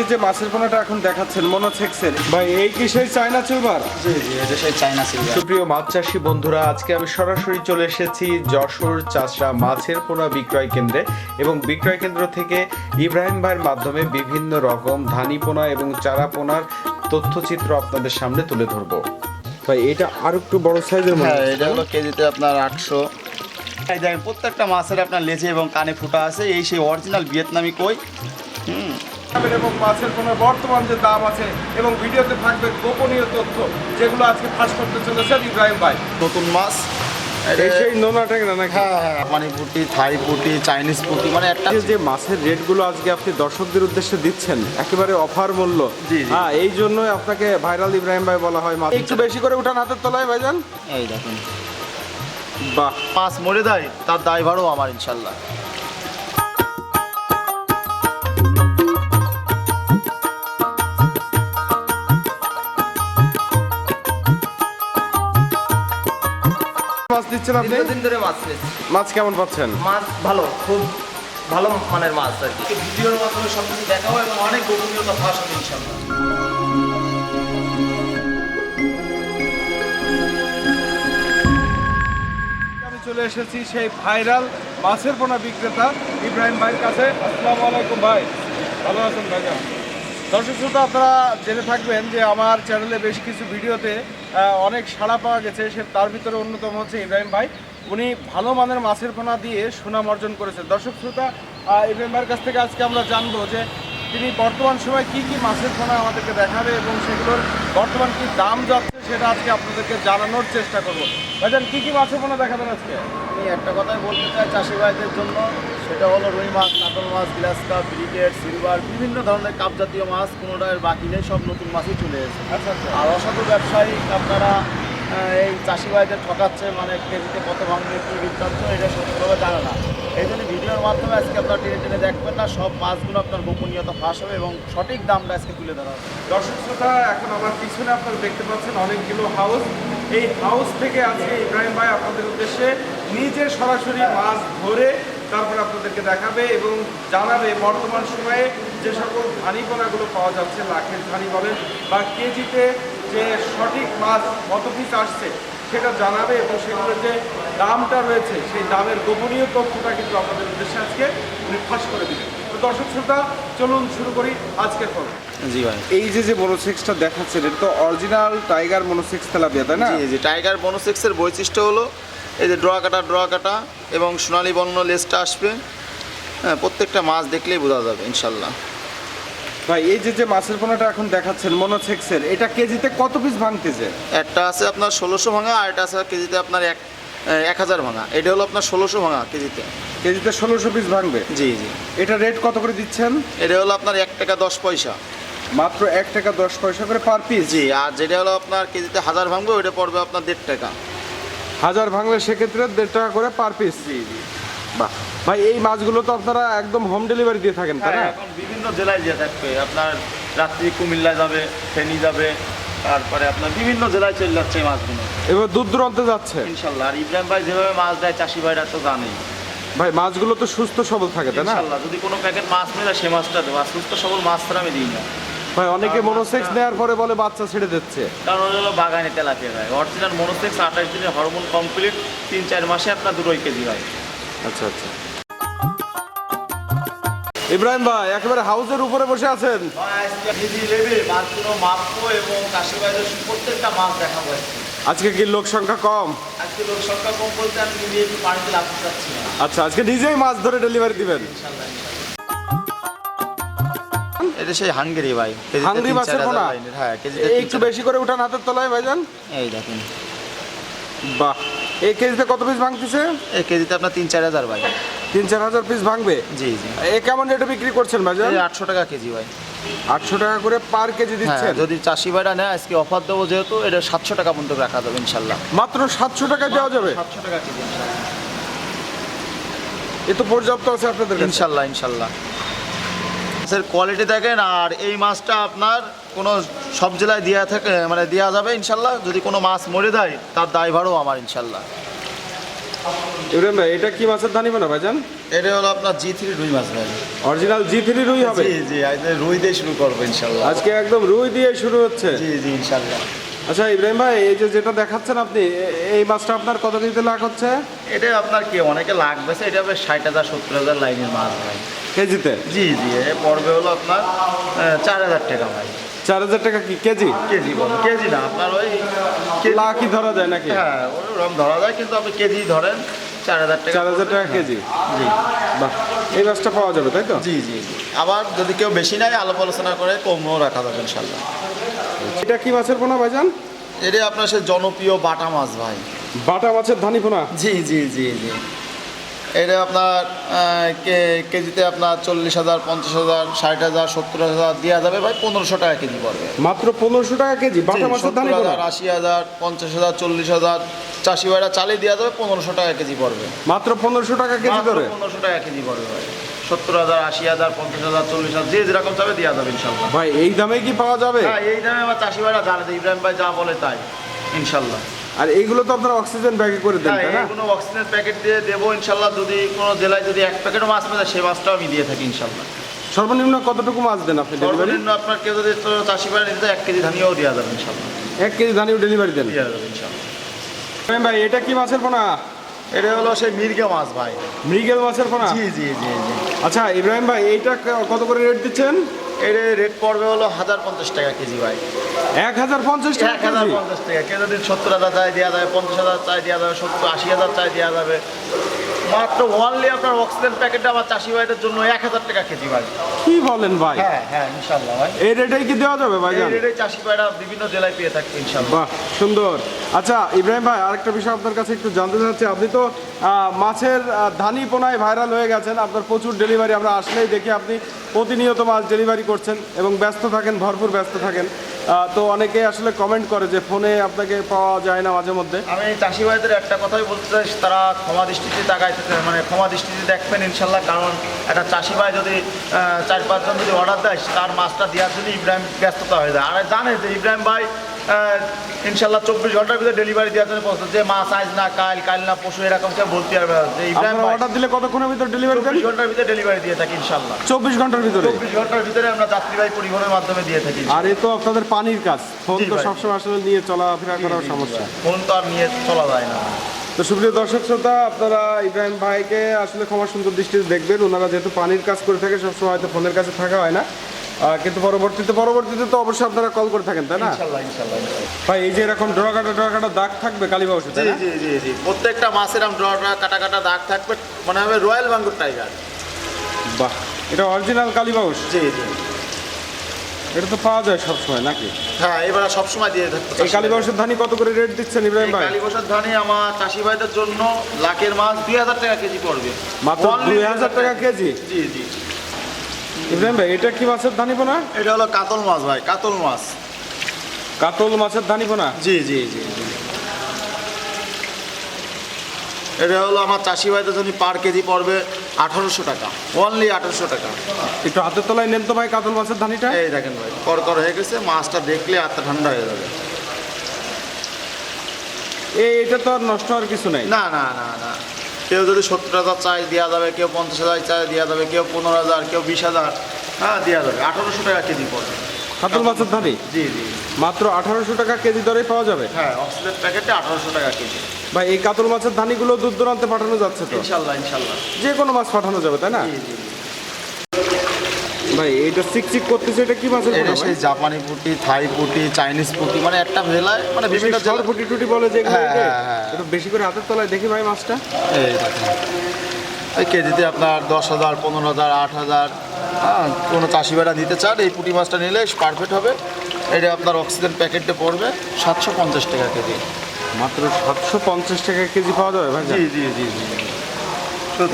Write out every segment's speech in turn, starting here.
যে যে মাছের পোনাটা এখন দেখাচ্ছেন মনে মনোসেক্সের ভাই এই কি সেই চায়না চিলবার জি জি এটা সেই চাইনা সিলভার সুপ্রিয় মাছ চাষি বন্ধুরা আজকে আমি সরাসরি চলে এসেছি যশোর চাষা মাছের পোনা বিক্রয় কেন্দ্রে এবং বিক্রয় কেন্দ্র থেকে ইব্রাহিম ভাইয়ের মাধ্যমে বিভিন্ন রকম ধানি পোনা এবং চারা পোনার তথ্যচিত্র আপনাদের সামনে তুলে ধরবো। ভাই এটা আর একটু বড় সাইজের মনে হ্যাঁ এটা হলো কেজিতে আপনার আটশো। এই দেখেন প্রত্যেকটা মাছের আপনার লেজে এবং কানে ফুটা আছে। এই সেই অরিজিনাল ভিয়েতনামি কই। হুম। এবং মাছের পোনার বর্তমান যে দাম আছে এবং ভিডিওতে থাকবে গোপনীয় তথ্য যেগুলো আজকে ফাঁস করতে চলেছেন ইব্রাহিম ভাই। নতুন মাছ। সেই নোনা ট্যাংরা নাকি? হ্যাঁ হ্যাঁ পানি পুটি থাই পুটি চাইনিজ পুটি মানে একটা যে মাছের রেটগুলো আজকে আপনি দর্শকদের উদ্দেশ্যে দিচ্ছেন একেবারে অফার মূল্য। হ্যাঁ এই জন্যই আপনাকে ভাইরাল ইব্রাহিম ভাই বলা হয় মাছ। একটু বেশি করে উঠান হাতের তলায় ভাইজান। এই দেখুন। বাহ। মরে দেয় তার দায়ভারও আমার ইনশাল্লাহ। দিচ্ছেন আপনি? দীর্ঘদিন ধরে মাছ পেয়েছি মাছ কেমন পাচ্ছেন? মাছ ভালো খুব ভালো মানের মাছ আর কি। ভিডিওর মাধ্যমে সব কিছু দেখাবো এবং অনেক গোপনীয়তা ফাঁস হবে ইনশাল্লাহ আমি চলে এসেছি সেই ভাইরাল মাছের পোনা বিক্রেতা ইব্রাহিম ভাইয়ের কাছে। আসসালামু আলাইকুম ভাই। ভালো আছেন ভাইজান? দর্শক শ্রোতা আপনারা জেনে থাকবেন যে আমার চ্যানেলে বেশ কিছু ভিডিওতে অনেক সাড়া পাওয়া গেছে। সে তার ভিতরে অন্যতম হচ্ছে ইব্রাহিম ভাই। উনি ভালো মানের মাছের পোনা দিয়ে সুনাম অর্জন করেছে দর্শক শ্রোতা ইব্রাহিম ভাইয়ের কাছ থেকে আজকে আমরা জানব যে তিনি বর্তমান সময় কি কি মাছের পোনা আমাদেরকে দেখাবে এবং সেগুলোর বর্তমান কি দাম যাচ্ছে সেটা আজকে আপনাদেরকে জানানোর চেষ্টা করব। ভাইজান কি কি মাছের পোনা দেখাবেন আজকে? আমি একটা কথাই বলতে চাই চাষি ভাইদের জন্য সেটা হলো রুই মাছ কাতল মাছ গ্লাস কাপ ব্রিগেড সিলভার বিভিন্ন ধরনের কাপ জাতীয় মাছ কোনোটার বাকি নেই সব নতুন মাছই চলে এসেছে। আচ্ছা আচ্ছা। আর অসাধু ব্যবসায়ী আপনারা এই চাষি ভাইদের ঠকাচ্ছে মানে কেজিতে কত ভাঙবে কী বৃত্তান্ত এটা সত্যভাবে জানে না। এই জন্য ভিডিওর মাধ্যমে আজকে আপনারা টেনে টেনে দেখবেন না, সব মাছগুলো আপনার গোপনীয়তা ফাঁস হবে এবং সঠিক দামটা আজকে তুলে ধরা হবে। দর্শক শ্রোতা, এখন আমার পিছনে আপনারা দেখতে পাচ্ছেন অনেকগুলো হাউস এই হাউস থেকে আজকে ইব্রাহিম ভাই আপনাদের উদ্দেশ্যে নিজে সরাসরি মাছ ধরে তারপর আপনাদেরকে দেখাবে এবং জানাবে বর্তমান সময়ে যে সকল ধানিপনাগুলো পাওয়া যাচ্ছে, লাখের ধানি বলেন বা কেজিতে যে সঠিক মাছ কত পিস আসছে সেটা জানাবে এবং সেগুলোর যে দামটা রয়েছে সেই দামের গোপনীয় তথ্যটা কিন্তু আপনাদের উদ্দেশ্যে আজকে উনি ফাঁস করে দিবেন তো দর্শক শ্রোতা চলুন শুরু করি আজকের পর্ব জি ভাই। এই যে যে মনোসেক্সটা দেখাচ্ছেন এটা তো অরিজিনাল টাইগার মনোসেক্স তেলাপিয়া তাই না? জি টাইগার বনোসেক্সের বৈশিষ্ট্য হলো এই যে ড্র কাটা ড্র কাটা এবং সোনালি বর্ণ লেজটা আসবে। হ্যাঁ প্রত্যেকটা মাছ দেখলেই বোঝা যাবে ইনশাল্লাহ। ভাই এই যে যে মাছের পোনাটা এখন দেখাচ্ছেন মনোসেক্সের এটা কেজিতে কত পিস ভাঙতেছে একটা আছে আপনার ষোলোশো ভাঙা আর একটা আছে কেজিতে আপনার এক এক হাজার ভাঙা। এটা হলো আপনার ষোলোশো ভাঙা কেজিতে। কেজিতে ষোলোশো পিস ভাঙবে? জি জি। এটা রেট কত করে দিচ্ছেন? এটা হলো আপনার এক টাকা দশ পয়সা। মাত্র এক টাকা দশ পয়সা করে পার পিস জি আর যেটা হলো আপনার কেজিতে হাজার ভাঙবে ওইটা পড়বে আপনার দেড় টাকা। হাজার ভাঙলে সেক্ষেত্রে দেড় টাকা করে পার পিস জি জি। বাহ। ভাই এই মাছগুলো তো আপনারা একদম হোম ডেলিভারি দিয়ে থাকেন তাই না? হ্যাঁ, এখন বিভিন্ন জেলায় যে থাকবে। আপনার রাত্রি কুমিল্লা যাবে ফেনী যাবে তারপরে আপনার বিভিন্ন জেলায় চলে যাচ্ছে এই মাছগুলো। এবার দূর দূরান্তে যাচ্ছে। ইনশাল্লাহ আর ইব্রাহিম ভাই যেভাবে মাছ দেয় চাষি ভাইরা তো জানেই। ভাই মাছগুলো তো সুস্থ সবল থাকে তাই না? ইনশাল্লাহ যদি কোনো প্যাকেট মাছ মেলে সে মাছটা দেবো। আর সুস্থ সবল মাছ ছাড়া আমি দিই না। ভাই অনেকে মনোসেক্স নেওয়ার পরে বলে বাচ্চা ছেড়ে দিচ্ছে। কারণ ওটা হলো বাগানে তেলাপিয়া হয়। অরিজিনাল মনোসেক্স আঠাশ দিনের হরমোন কমপ্লিট তিন চার মাসে আপনার দুটোই কেজি হয়। আচ্ছা আচ্ছা ইব্রাহিম ভাই একেবারে হাউসের উপরে বসে আছেন প্রত্যেকটা মাছ দেখাবো আজকে। কি লোক সংখ্যা কম আজকে লোক সংখ্যা কম বলতে আমি নিজে একটু পানিতে লাভতে চাচ্ছি আচ্ছা আজকে নিজেই মাছ ধরে ডেলিভারি দিবেন। এটা সেই হাঙ্গেরি ভাই কেজিতে হাঙ্গরি তিন মাছের পোনা? হ্যাঁ একটু বেশি করে উঠান হাতের তলায় ভাইজান এই দেখুন বাহ এই কেজিতে কত পিস ভাঙতেছে? এই কেজিতে আপনার তিন চার হাজার ভাই। তিন চার হাজার পিস ভাঙবে? জি জি। এ কেমন রেটে বিক্রি করছেন এই আটশো টাকা কেজি ভাই। আটশো টাকা করে পার কেজি হ্যাঁ দিচ্ছেন? যদি চাষি ভাইরা নেয় আজকে অফার দেবো যেহেতু এটা সাতশো টাকা পর্যন্ত রাখা যাবে ইনশাল্লাহ। মাত্র সাতশো টাকা দেওয়া যাবে? সাতশো টাকা কেজি এ তো পর্যাপ্ত আছে আপনাদের ইনশাল্লাহ ইনশাল্লাহ। মাছের কোয়ালিটি দেখেন আর এই মাছটা আপনার কোনো সব জেলায় দেওয়া থাকে মানে দেওয়া যাবে ইনশাল্লাহ। যদি কোনো মাছ মরে দেয় তার দায়ভারও আমার ইনশাল্লাহ। ইব্রাহিম ভাই এটা কি মাছের ধানি বানা ভাইজান? এটা হলো আপনার জি থ্রি রুই মাছ ভাই। অরিজিনাল জি থ্রি রুই হবে? জি জি আজ রুই দিয়ে শুরু করব ইনশাল্লাহ। আজকে একদম রুই দিয়ে শুরু হচ্ছে। জি জি ইনশাল্লাহ। আচ্ছা ইব্রাহিম ভাই এই যে যেটা দেখাচ্ছেন আপনি এই মাছটা আপনার কত লাখ হচ্ছে? এটা আপনার কি অনেকে এটা হবে ষাট হাজার সত্তর হাজার লাইনের মাছ ভাই। কেজিতে? জি জি এ পড়বে হলো আপনার চার হাজার টাকা ভাই। চার হাজার টাকা কি কেজি? কেজি বলুন কেজি না আপনার ওই লাখই ধরা যায় নাকি? হ্যাঁ ওরকম ধরা যায় কিন্তু আপনি কেজি ধরেন চার হাজার টাকা চার হাজার টাকা কেজি? জি। বাহ এই মাছটা পাওয়া যাবে তাই তো? জি জি জি। আবার যদি কেউ বেশি নেয় আলাপ আলোচনা করে কমও রাখা যাবে ইনশাল্লাহ এটা কি মাছের পোনা ভাইজান? এটা আপনার সে জনপ্রিয় বাটা মাছ ভাই। বাটা মাছের ধানি পোনা? জি জি জি জি। এটা আপনার কেজিতে আপনার চল্লিশ হাজার পঞ্চাশ হাজার ষাট হাজার সত্তর হাজার দেওয়া যাবে ভাই পনেরোশো টাকা কেজি পড়বে। মাত্র পনেরোশো টাকা কেজি বাটা মাছের সত্তর হাজার আশি হাজার পঞ্চাশ হাজার চল্লিশ হাজার চাষি ভাইরা চালিয়ে দেওয়া যাবে পনেরোশো টাকা কেজি পড়বে। মাত্র পনেরোশো টাকা কেজি ধরে পনেরোশো টাকা কেজি পড়বে ভাই। সত্তর হাজার আশি হাজার পঞ্চাশ হাজার চল্লিশ হাজার যে যেরকম চাবে দেওয়া যাবে ইনশাল্লাহ। ভাই এই দামে কি পাওয়া যাবে? হ্যাঁ এই দামে আমার চাষি ভাইরা জানে ইব্রাহিম ভাই যা বলে তাই ইনশাল্লাহ। আর এইগুলো তো আপনারা অক্সিজেন ব্যাগে করে দেন হ্যাঁ তাই না? কোনো অক্সিজেন প্যাকেট দিয়ে দেবো ইনশাল্লাহ। যদি কোনো জেলায় যদি এক প্যাকেটও মাছ মেলে সেই মাছটাও আমি দিয়ে থাকি ইনশাল্লাহ। সর্বনিম্ন কতটুকু মাছ দেন আপনি ডেলিভারি সর্বনিম্ন আপনার কেউ যদি তো চাষি ভাই নিতে এক কেজি ধানিয়াও দেওয়া যাবে ইনশাল্লাহ। এক কেজি ধানিও ডেলিভারি দেন? দেওয়া যাবে ইনশাল্লাহ। ভাই এটা কি মাছের পোনা? এটা হলো সেই মির্গে মাছ ভাই। মৃগেল মাছের পোনা? জি জি জি জি। আচ্ছা ইব্রাহিম ভাই এইটা কত করে রেট দিচ্ছেন? এর রেট পড়বে হলো হাজার পঞ্চাশ টাকা কেজি ভাই। এক হাজার পঞ্চাশ টাকা এক হাজার পঞ্চাশ টাকা। কেউ যদি সত্তর হাজার চাই দেওয়া যাবে পঞ্চাশ হাজার চাই দেওয়া যাবে সত্তর আশি হাজার চাই দেওয়া যাবে। মাত্র ওয়ানলি আপনার অক্সিজেন প্যাকেটটা আমার চাষি ভাইদের জন্য এক হাজার টাকা কেজি ভাই। কি বলেন ভাই? হ্যাঁ হ্যাঁ ইনশাল্লাহ ভাই। এই রেটেই কি দেওয়া যাবে ভাই এই রেটে চাষি ভাইরা বিভিন্ন জেলায় পেয়ে থাকবে ইনশাল্লাহ বাহ সুন্দর। আচ্ছা ইব্রাহিম ভাই আরেকটা বিষয় আপনার কাছে একটু জানতে চাচ্ছি। আপনি তো মাছের ধানি পোনায় ভাইরাল হয়ে গেছেন। আপনার প্রচুর ডেলিভারি আমরা আসলেই দেখি আপনি প্রতিনিয়ত মাছ ডেলিভারি করছেন এবং ব্যস্ত থাকেন ভরপুর ব্যস্ত থাকেন। তো অনেকে আসলে কমেন্ট করে যে ফোনে আপনাকে পাওয়া যায় না মাঝে মধ্যে। আমি চাষি ভাইদের একটা কথাই বলতে চাই, তারা ক্ষমা দৃষ্টিতে তাকাইতে মানে ক্ষমা দৃষ্টিতে দেখবেন ইনশাল্লাহ, কারণ একটা চাষি ভাই যদি চার পাঁচজন যদি অর্ডার দেয়, তার মাছটা দেওয়ার জন্য ইব্রাহিম ব্যস্ততা হয়ে যায়। আর জানে যে ইব্রাহিম ভাই ইনশাল্লাহ চব্বিশ ঘণ্টার ভিতরে ডেলিভারি দেওয়ার জন্য প্রস্তুত। যে মাছ আজ না কাল কাল না পশু এরকম কেউ বলতে পারবে যে ইব্রাহিম অর্ডার দিলে কতক্ষণের ভিতর ডেলিভারি চব্বিশ ঘণ্টার ভিতরে ডেলিভারি দিয়ে থাকি ইনশাল্লাহ চব্বিশ ঘণ্টার ভিতরে? চব্বিশ ঘণ্টার ভিতরে আমরা যাত্রীবাহী পরিবহনের মাধ্যমে দিয়ে থাকি আর এ তো আপনাদের পানির কাজ। ফোন তো সবসময় আসলে নিয়ে চলাফেরা করার সমস্যা। ফোন তো আর নিয়ে চলা যায় না। তো সুপ্রিয় দর্শক শ্রোতা আপনারা ইব্রাহিম ভাইকে আসলে ক্ষমা সুন্দর দৃষ্টিতে দেখবেন। ওনারা যেহেতু পানির কাজ করে থাকে সবসময় হয়তো ফোনের কাছে থাকা হয় না। কিন্তু পরবর্তীতে পরবর্তীতে তো অবশ্যই আপনারা কল করে থাকেন তাই না। ভাই এই যে এরকম ডোরাকাটা ডোরাকাটা দাগ থাকবে তাই জি জি জি জি। প্রত্যেকটা মাছের আম ড্র কাটা কাটা দাগ থাকবে মনে হবে রয়্যাল বাঙ্গুর টাইগার। বাহ এটা অরিজিনাল কালীবাউস জি জি। এটা তো পাওয়া যায় সবসময় নাকি? হ্যাঁ এবার সবসময় দিয়ে থাকবে এই কালীবাউসের ধানি কত করে রেট দিচ্ছেন ইব্রাহিম ভাই? কালী বসার ধানে আমার চাষি ভাইদের জন্য লাখের মাছ দুই হাজার টাকা কেজি পড়বে। মাত্র দুই হাজার টাকা। কেজি? জি জি। ইব্রাহিম ভাই এটা কি মাছের ধানি পোনা? এটা হলো কাতল মাছ ভাই কাতল মাছ। কাতল মাছের ধানি পোনা? জি জি জি এটা হলো আমার চাষি ভাইদের জন্য পার কেজি পড়বে আঠারোশো টাকা। অনলি আঠারোশো টাকা। একটু হাতের তলায় নেন তো ভাই কাতল মাছের ধানিটা। এই দেখেন ভাই করকর হয়ে গেছে মাছটা দেখলে আত্মা ঠান্ডা হয়ে যাবে। এই এটা তো আর নষ্ট হওয়ার কিছু নাই। না না না না। কেউ যদি সত্তর হাজার চাই দেওয়া যাবে কেউ পঞ্চাশ হাজার চাই দেওয়া যাবে কেউ পনেরো হাজার কেউ বিশ হাজার হ্যাঁ দেওয়া যাবে। আঠারোশো টাকা কেজি পড়বে কাতল মাছের ধারে জি জি। মাত্র আঠারোশো টাকা কেজি দরে পাওয়া যাবে? হ্যাঁ অক্সিজেন প্যাকেটে আঠারোশো টাকা কেজি। ভাই এই কাতল মাছের ধানিগুলো দূর দূরান্তে পাঠানো যাচ্ছে তো? ইনশাল্লাহ ইনশাল্লাহ। যে কোনো মাছ পাঠানো যাবে তাই না? জি জি। ভাই এইটা চিকচিক করতেছে এটা কি মাছের এটা? সেই জাপানি পুটি থাই পুটি চাইনিজ পুটি মানে একটা ভেলায় মানে বিভিন্ন জেলা টুটি বলে হ্যাঁ, এটা? হ্যাঁ, হ্যাঁ। একটু বেশি করে হাতের তলায় দেখি ভাই মাছটা এই এই কেজিতে আপনার দশ হাজার পনেরো হাজার আট হাজার হ্যাঁ কোনো চাষি বেড়া নিতে চান এই পুঁটি মাছটা নিলে পারফেক্ট হবে এটা আপনার অক্সিজেন প্যাকেটে পড়বে সাতশো পঞ্চাশ টাকা কেজি মাত্র সাতশো পঞ্চাশ টাকা কেজি পাওয়া যাবে ভাই জি জি জি জি তো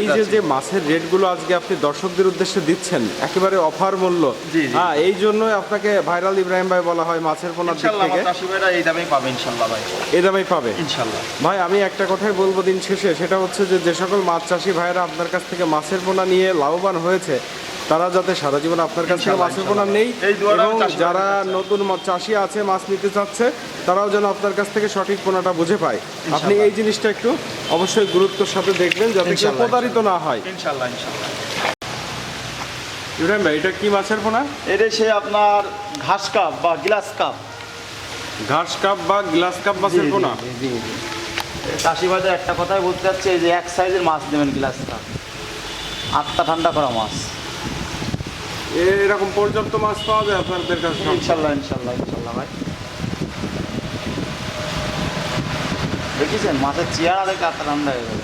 এই যে যে মাছের রেটগুলো আজকে আপনি দর্শকদের উদ্দেশ্যে দিচ্ছেন একেবারে অফার মূল্য। হ্যাঁ এই জন্যই আপনাকে ভাইরাল ইব্রাহিম ভাই বলা হয় মাছের পোনার দিক থেকে। এই দামেই পাবে ইনশাল্লাহ ভাই। এই দামেই পাবে? ইনশাল্লাহ। ভাই আমি একটা কথাই বলব দিন শেষে সেটা হচ্ছে যে যে সকল মাছ চাষি ভাইরা আপনার কাছ থেকে মাছের পোনা নিয়ে লাভবান হয়েছে তারা যাতে সারা জীবন আপনার কাছ থেকে মাছের পোনা নেই এবং যারা নতুন চাষি আছে মাছ নিতে চাচ্ছে তারাও যেন আপনার কাছ থেকে সঠিক পোনাটা বুঝে পায়। আপনি এই জিনিসটা একটু অবশ্যই গুরুত্বর সাথে দেখবেন যাতে কেউ প্রতারিত না হয়। ইনশাল্লাহ ইনশাল্লাহ ইব্রাহিম ভাই এটা কি মাছের পোনা এটা সে আপনার ঘাস কাপ বা গ্লাস কাপ। ঘাস কাপ বা গ্লাস কাপ মাছের পোনা চাষি ভাইদের একটা কথাই বলতে চাচ্ছে যে এক সাইজের মাছ নেবেন গ্লাস কাপ। আত্মা ঠান্ডা করা মাছ। এরকম পর্যাপ্ত মাছ পাওয়া যায় আপনাদের কাছে? ইনশাল্লাহ ইনশাল্লাহ ইনশাল্লাহ ভাই। দেখেছেন? মাছের চেয়ার দেখে আত্মা রান্না হয়ে গেল?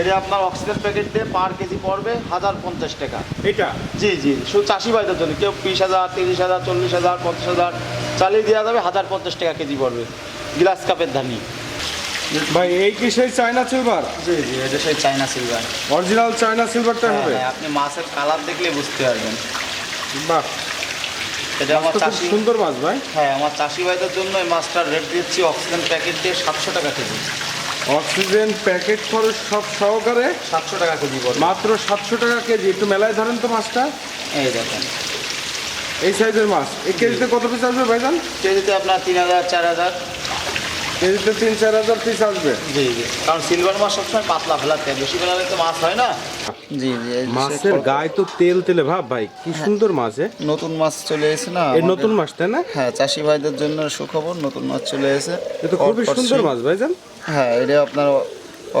এটা আপনার অক্সিজেন প্যাকেট দিয়ে পার কেজি পড়বে হাজার পঞ্চাশ টাকা। এটা? জি জি শুধু চাষি ভাইদের জন্য। কেউ বিশ হাজার তিরিশ হাজার চল্লিশ হাজার পঞ্চাশ হাজার চালিয়ে দেওয়া যাবে হাজার পঞ্চাশ টাকা কেজি পড়বে। গ্লাস কাপের ধানি। ভাই এই কি সেই চায়না সিলভার জি জি এটা সেই চাইনা সিলভার অরিজিনাল চায়না সিলভারটা হবে। হ্যাঁ আপনি মাছের কালার দেখলে বুঝতে পারবেন। বাহ। এটা আমার চাষি সুন্দর মাছ ভাই। হ্যাঁ আমার চাষি ভাইদের জন্য এই মাছটার রেট দিচ্ছি অক্সিজেন প্যাকেট দিয়ে সাতশো টাকা কেজি। অক্সিজেন প্যাকেট খরচ সব সহকারে সাতশো টাকা কেজি মাত্র সাতশো টাকা কেজি। একটু মেলায় ধরেন তো মাছটা। এই দেখেন। এই সাইজের মাছ। এই কেজিতে কত পিস আসবে ভাইজান? কেজিতে আপনার তিন হাজার চার হাজার। কেজিতে তিন চার হাজার পিস আসবে। জি জি। কারণ সিলভার মাছ সবসময় পাতলা ফেলাতে হয় বেশি ফেলালে তো মাছ হয় না? জি জি মাছের গায়ে তো তেল তেলে ভাব ভাই কি সুন্দর মাছ নতুন মাছ চলে এসে না এই নতুন মাছ তাই না? হ্যাঁ চাষি ভাইদের জন্য সুখবর নতুন মাছ চলে এসে এ তো খুবই সুন্দর মাছ ভাইজান হ্যাঁ এটা আপনার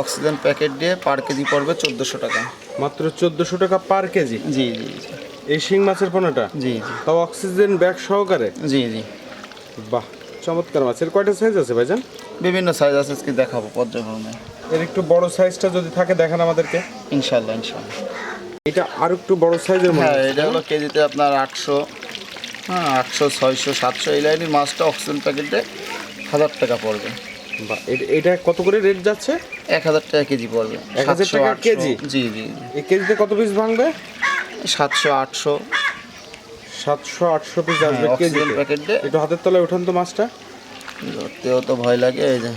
অক্সিজেন প্যাকেট দিয়ে পার কেজি পড়বে চোদ্দোশো টাকা। মাত্র চোদ্দশো টাকা পার কেজি? জি জি জি। এই শিং মাছের পোনাটা? জি জি। তাও অক্সিজেন ব্যাগ সহকারে? জি জি। বাহ। চমৎকার মাছের কয়টা সাইজ আছে ভাইজান? বিভিন্ন সাইজ আছে আজকে দেখাবো পর্যায়ক্রমে। এর একটু বড় সাইজটা যদি থাকে দেখান আমাদেরকে। ইনশাল্লাহ ইনশাল্লাহ এটা আর একটু বড় সাইজের মনে হ্যাঁ এটা হলো কেজিতে আপনার আটশো হ্যাঁ আটশো ছয়শো সাতশো এই লাইনের মাছটা অক্সিজেন প্যাকেটে হাজার টাকা পড়বে। এ- এটা কত করে রেট যাচ্ছে? এক হাজার টাকা কেজি পড়বে 1000 সাতশো, টাকা কেজি? জি জি। এই কেজিতে কত পিস ভাঙবে? সাতশো আটশো সাতশো আটশো পিস আসবে হ্যাঁ, কেজি অক্সিজেন প্যাকেট একটু হাতের তলায় উঠান তো মাছটা। ধরতেও তো ভয় লাগে এই যে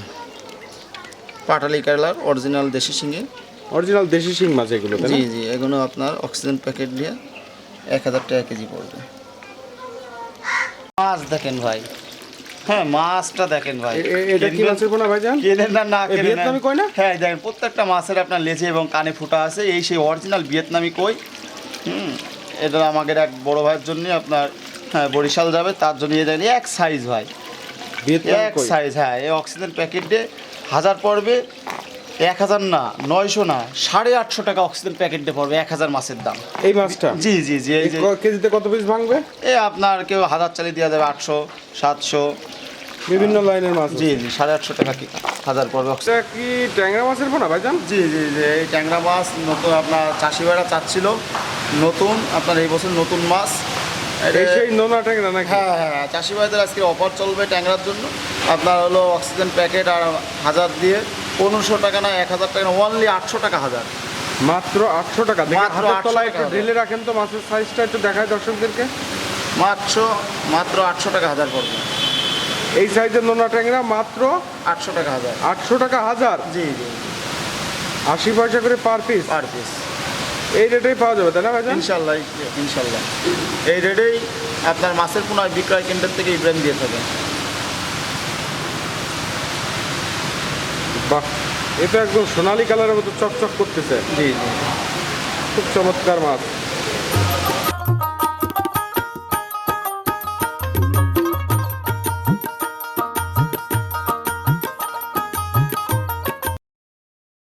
পাটালি কেরালার অরিজিনাল দেশি শিঙি। অরিজিনাল দেশি শিং মাছ এগুলো জি জি এগুলো আপনার অক্সিজেন প্যাকেট দিয়ে এক হাজার টাকা কেজি পড়বে। মাছ দেখেন ভাই। হ্যাঁ মাছটা দেখেন ভাই। এটা কি মাছের পোনা ভাইজান? কেনেন না না কেনেন ভিয়েতনামি কই না? হ্যাঁ দেখেন প্রত্যেকটা মাছের আপনার লেজে এবং কানে ফুটা আছে। এই সেই অরিজিনাল ভিয়েতনামি কই? হুম এটা আমাদের এক বড় ভাইয়ের জন্য আপনার হ্যাঁ বরিশাল যাবে তার জন্য এই দেখেন এক সাইজ ভাই। এক সাইজ হ্যাঁ এই অক্সিজেন প্যাকেট হাজার পড়বে এক হাজার না নয়শো না সাড়ে আটশো টাকা অক্সিজেন প্যাকেট পড়বে এক হাজার মাছের দাম। এই মাছটা? জি জি জি এই যে কেজিতে কত পিস ভাঙবে? এ আপনার কেউ হাজার চালিয়ে দেওয়া যাবে আটশো সাতশো। বিভিন্ন লাইনের মাছ জি জি সাড়ে আটশো টাকা কি হাজার পড়বে। এটা কি ট্যাংরা মাছের পোনা ভাইজান? জি জি জি এই ট্যাংরা মাছ নতুন আপনার চাষি ভাইরা চাচ্ছিল। নতুন আপনার এই বছর নতুন মাছ। সেই নোনা ট্যাংরা নাকি? হ্যাঁ হ্যাঁ চাষি ভাইদের আজকে অফার চলবে ট্যাংরার জন্য। আপনার হলো অক্সিজেন প্যাকেট আর হাজার দিয়ে পনেরোশো টাকা না এক হাজার টাকা আটশো টাকা হাজার। মাত্র আটশো টাকা। দেখি মাত্র হাতের তলায় একটু ঢেলে রাখেন তো মাছের সাইজটা একটু দেখায় দর্শকদেরকে। মাত্র মাত্র আটশো টাকা হাজার পড়বে। এই সাইজের নোনা ট্যাংরা মাত্র আটশো টাকা হাজার। আটশো টাকা হাজার? জি জি। আশি পয়সা করে পার পিস পার পিস এই রেটেই পাওয়া যাবে তাই না ভাইজান? ইনশাল্লাহ ইনশাল্লাহ। এই রেটেই আপনার মাছের পুনরায় বিক্রয় কেন্দ্রের থেকে ইব্রাহিম দিয়ে থাকে বাহ এটা একদম সোনালী কালারের মতো চকচক করতেছে। জি জি। খুব চমৎকার মাছ।